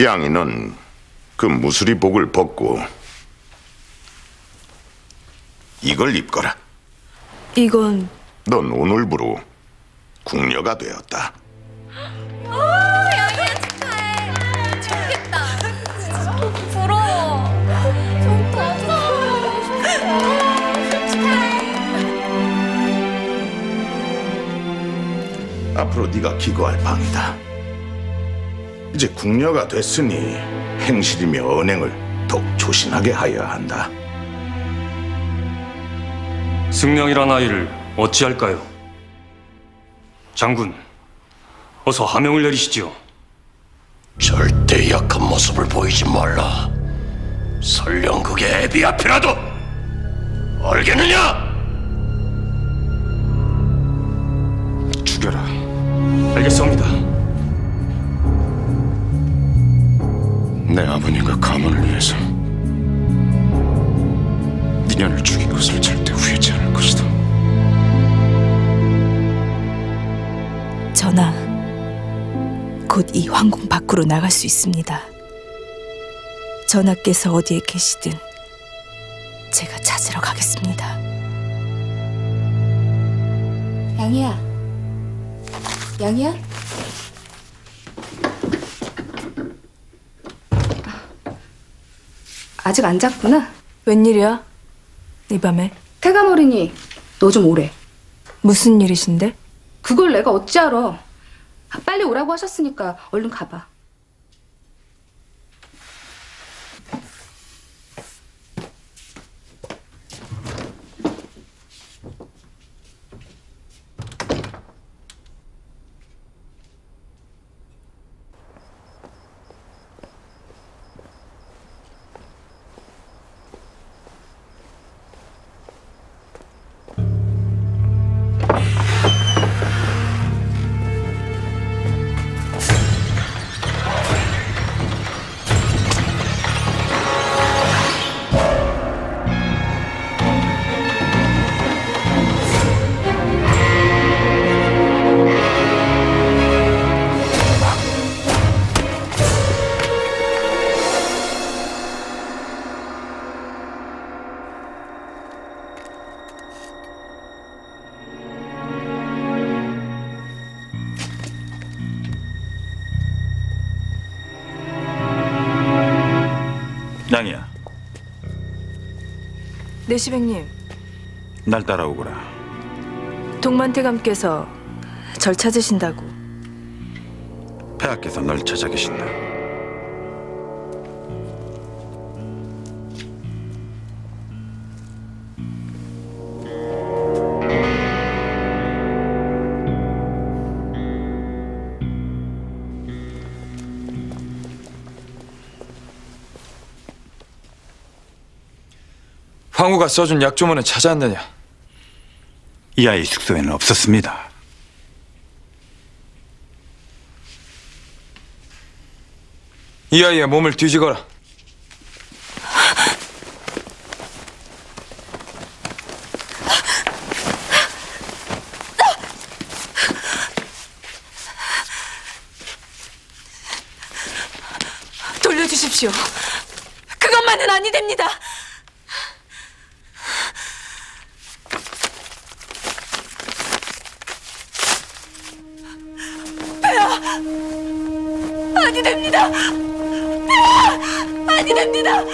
양이는 그 무수리복을 벗고 이걸 입거라. 이건 넌 오늘부로 궁녀가 되었다. 양이야 축하해. 좋겠다. 부러워. 좋다. 축하해. 앞으로 네가 기거할 방이다. 이제 궁녀가 됐으니 행실이며 언행을 더욱 조신하게 하여야 한다. 승령이란 아이를 어찌할까요? 장군, 어서 하명을 내리시지요. 절대 약한 모습을 보이지 말라. 설령 그게 애비 앞이라도 알겠느냐? 내 아버님과 가문을 위해서 니년을 죽인 것을 절대 후회치 않을 것이다. 전하 곧 이 황궁 밖으로 나갈 수 있습니다. 전하께서 어디에 계시든 제가 찾으러 가겠습니다. 양이야. 양이야? 아직 안 잤구나. 웬일이야? 이 밤에 태가머리니 너좀 오래. 무슨 일이신데? 그걸 내가 어찌 알아. 빨리 오라고 하셨으니까 얼른 가봐. 내시백님 날 따라오거라. 동만태감께서 절 찾으신다고 폐하께서 널 찾아 계신다. 황후가 써준 약조문은 찾아왔느냐? 이 아이 숙소에는 없었습니다. 이 아이의 몸을 뒤지거라. 돌려주십시오. 그것만은 아니 됩니다. 아니 됩니다. 아니 됩니다.